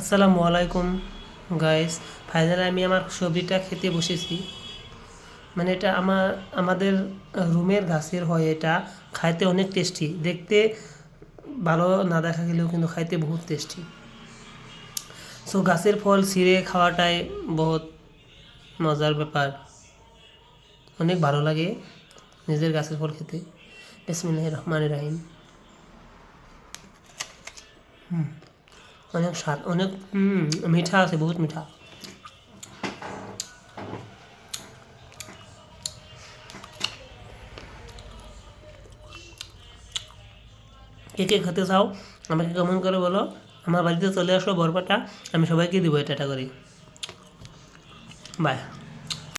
আসসালামু আলাইকুম guys finally আমি আমার সবজিটা খেতে বসেছি। মানে এটা আমার, আমাদের রুমের গাছের হয় এটা। খাইতে অনেক টেস্টি দেখতে ভালো না দেখা গেলেও কিন্তু খাইতে বহুত টেস্টি সো গাছের ফল ছিঁড়ে খাওয়াটাই বহুত মজার ব্যাপার। অনেক ভালো লাগে নিজের গাছের ফল খেতে। বিসমিল্লাহ রহমান রাহিম। অনেক স্বাদ অনেক মিঠা আছে বহুত মিঠা। কে কে খেতে চাও আমাকে কমেন্ট করে বলো। আমার বাড়িতে চলে আসো বরপাটা আমি সবাইকে দিব এটা করি। বাই